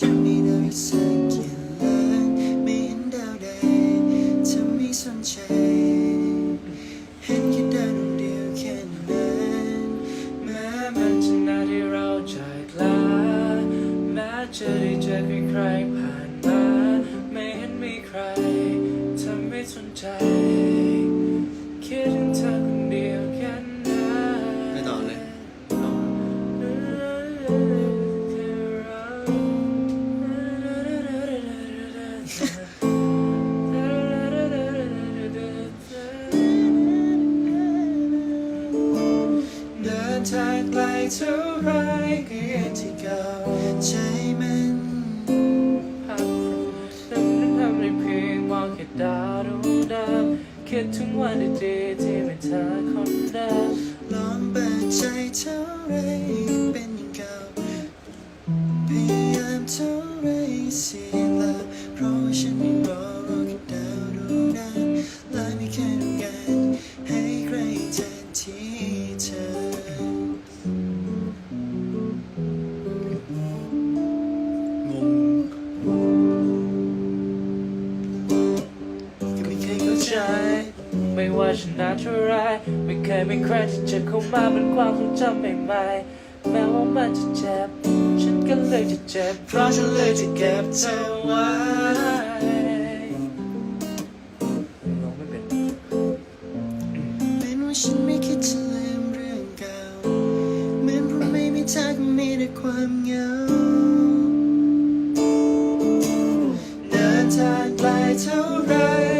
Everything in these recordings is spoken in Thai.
จะมีดาวอีกสักกี่ล้านไม่เห็นดาวใดเธอไม่สนใจเห็นแค่ดาวดวงเดียวแค่นั้นแม้มันจะนานที่เราจากลาแม้จะได้เจอใครผ่านมาไม่เห็นมีใครเธอไม่สนใจ เดินทางไกลเท่าไรก็ยังที่เก่าใจมันพักฉันนั้นทำได้เพียงมองแค่ดาวดวงดาวคิดถึงวันดีๆที่มีเธอคนเดิมลองเปิดใจเท่าไรก็เป็นอย่างเก่าพยายามเท่าไรเสียเวลาเพราะฉันยังรอรอแค่ดาวดวงนั้นและไม่เค ไม่ว่าฉันนานเท่าไรไม่เคยมีใครที่จะเข้ามาเป็นความทรงจำใหม่ๆแม้ว่ามันจะเจ็บ ฉันก็เลยจะเจ็บ เพราะฉันเลยจะเก็บเธอไว้เป็นว่าฉันไม่คิดจะลืมเรื่องเก่าเหมือนเพราะไม่มีเธอก็มีแต่ความเหงาเดินทางไกลเท่าไร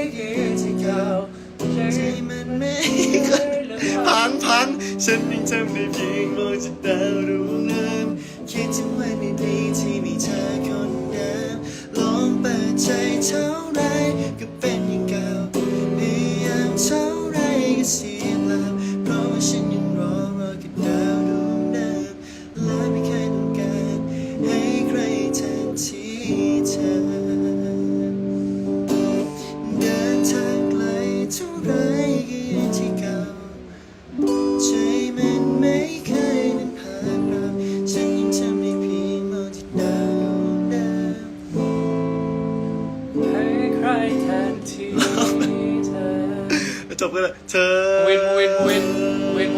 ฉันยังจำได้เพียงมองจากดาวดวงนั้น จบกันเลยเชิญ